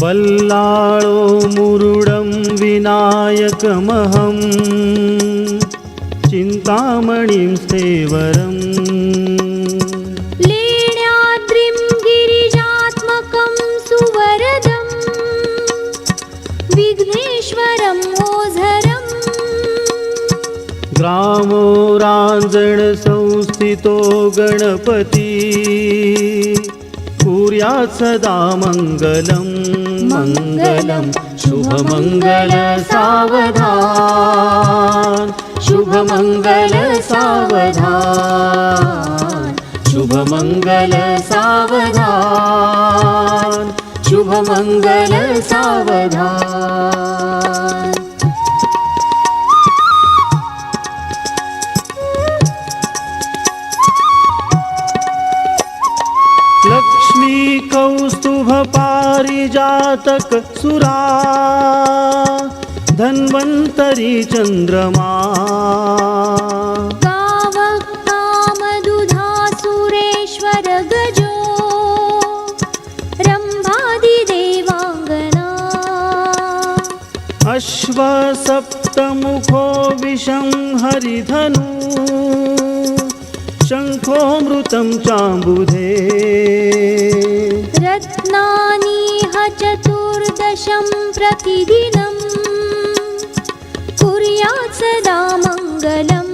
बल्लाळो मुरुडं विनायकमहं चिन्तामणिं स्थेवरम् लेण्याद्रिं गिरिजात्मकं ओझरम् ग्रामो राञ्जणसंस्थितो गणपती कुर्यात् सदा मङ्गलं मङ्गलं शुभमङ्गल सावधान। शुभमङ्गल सावधान। शुभमङ्गल सावधान। शुभमङ्गल सावधान। लक्ष्मी कौस्तुभ पारिजातक सुरा धन्वन्तरी चन्द्रमा गावः कामदुधासुरेश्वर गजो रम्भादिदेवाङ्गना अश्वसप्तमुखो विषं हरिधनु शङ्खोऽमृतं चाम्बुधे. चतुर्दशं प्रतिदिनं। कुर्यात् सदा मङ्गलं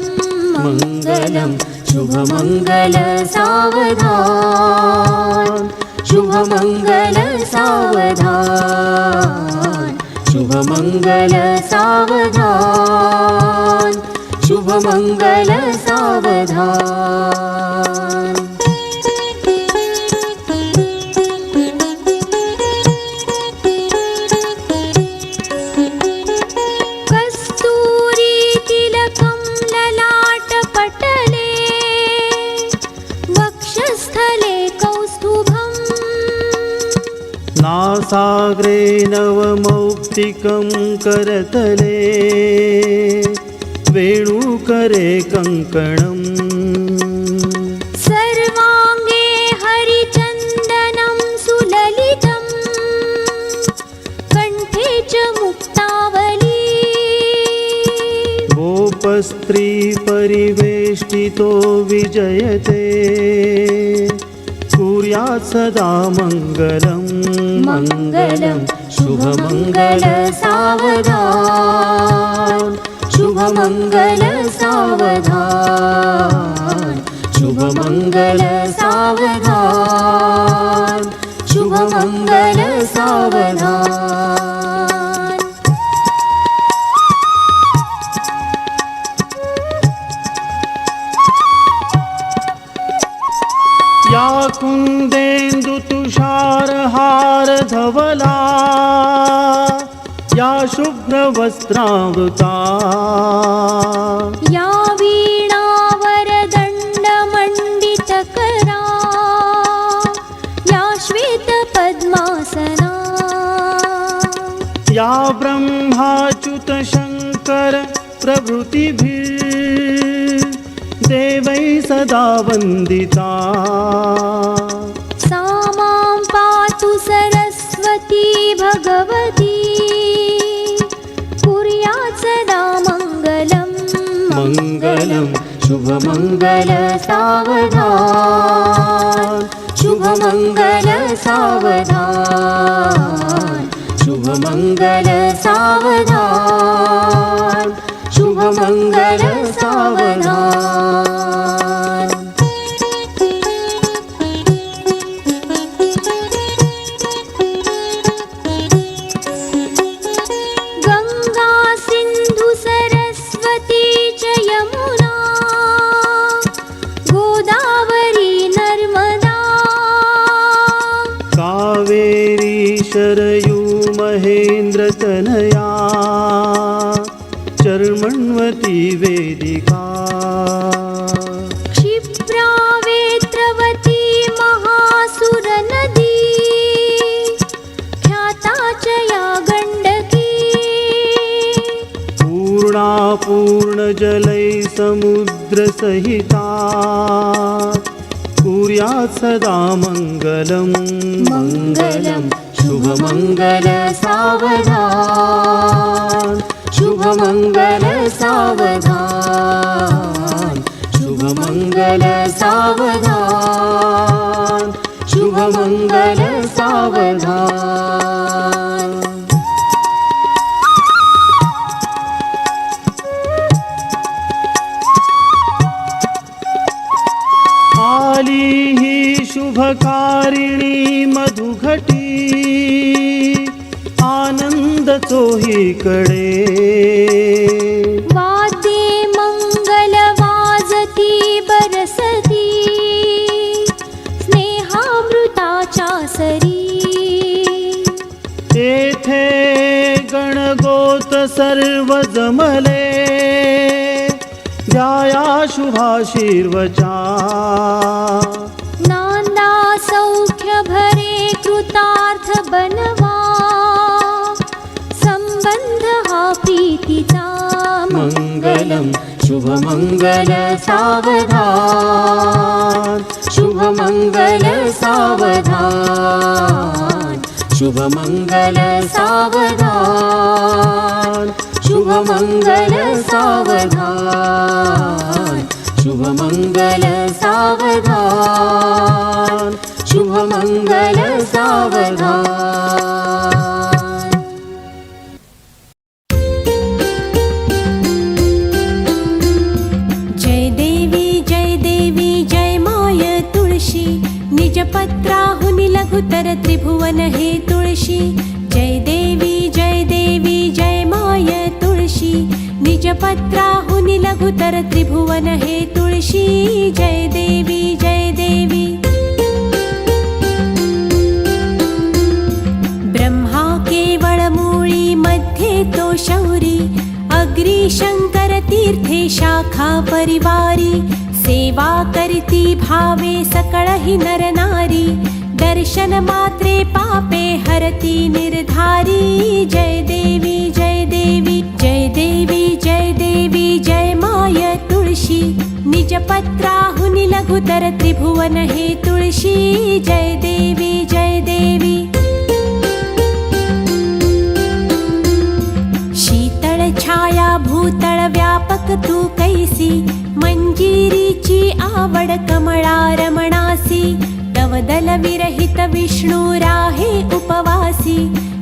मङ्गलं शुभमङ्गल सावदा शुभमङ्गल सावना नासाग्रे नवमौक्तिकं करतले। वेणुकरे कङ्कणम् सर्वाङ्गे हरिचन्दनं सुललितम्। कण्ठे च मुक्तावली। गोपस्त्री परिवेष्टितो विजयते। या सदा मङ्गलं। मङ्गलं शुभ मङ्गल सामना शुभ शुभ्रवस्त्रावृता या वीणावरदण्डमण्डितकरा। या श्वेतपद्मासना। या ब्रह्माच्युतशङ्कर प्रभृतिभिर्देवैः सदा वन्दिता। सा मां पातु सरस्वती भगवती शुभ शुभमङ्गल सा शुभमङ्गल मङ्गल शुभमङ्गल शुभ शुभमङ्गल सावना शरयू महेन्द्रतनया चर्मण्वती वेदिका। क्षिप्रा वेत्रवती महासुरनदी ख्याता च या गण्डकी पूर्णा पूर्णजलैः समुद्रसहिता कुर्यात् सदा मङ्गलं मङ्गलं शुभमङ्गल सावधान। शुभमङ्गल सावधान। शुभमङ्गल सावधान। शुभमङ्गल सावधान चोहीकडे वाद्ये मंगल वाजती बरसती स्नेहामृताच्या सरी. तेथे गणगोत सर्व जमले द्याया शुभाशीर्वचा. नांदा सौख्य भरे कृतार्थ बनवा. संबंध हा प्रीतीचा मङ्गलं शुभमङ्गल सावधान शुभमङ्गल सावधान शुभमङ्गल सावधान शुभमङ्गल सावधान शुभमङ्गल सावधान शुभमङ्गल सावधान। निजपत्राहुनि लघुतर त्रिभुवन हे तुळशी। जय देवी जय देवी जय माय तुळशी। निजपत्राहुनि लघुतर त्रिभुवन हे तुळशी। जय देवी जय देवी। ब्रह्मा केवळमूळी मध्ये तो शौरी। अग्री शंकर तीर्थे शाखा परिवार। करती भावे सकळहि नर नारी। दर्शन मात्रे पापे हरती निर्धारी। जय देवी जय देवी जय देवी जय देवी जय माय तुळशी निजपत्राहुनि लघुतर त्रिभुवन हे तुळशी जय देवी जय देवी भूतळ तू कैसी मंजिरीची आवड कमळा रमणासी नवदल विरहित विष्णू राहे उपवासी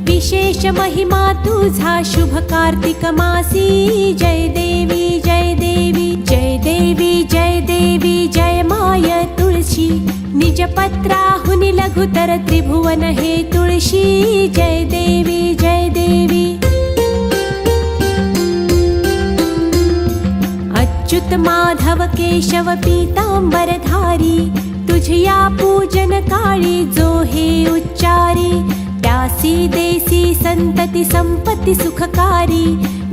विशेष महिमा तुझा शुभ कार्तिक मासी. जय देवी जय देवी जय देवी जय देवी जय माय तुळशी. निजपत्राहुनि लघुतर त्रिभुवन हे तुळशी. जय देवी जय देवी अच्युत माधव केशव पीतांबरधारी तुझया पूजन काळी जो हे उच्चारी त्यासी देसी संतती संपत्ती सुखकारी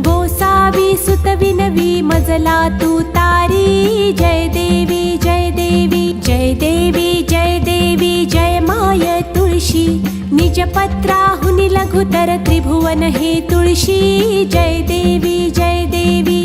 गोसावी सुत विनवी मजला तू तारी जय देवी जय देवी जय देवी जय देवी जय माय तुळशी निजपत्राहुनि लघुतर त्रिभुवन हे तुळशी जय देवी जय देवी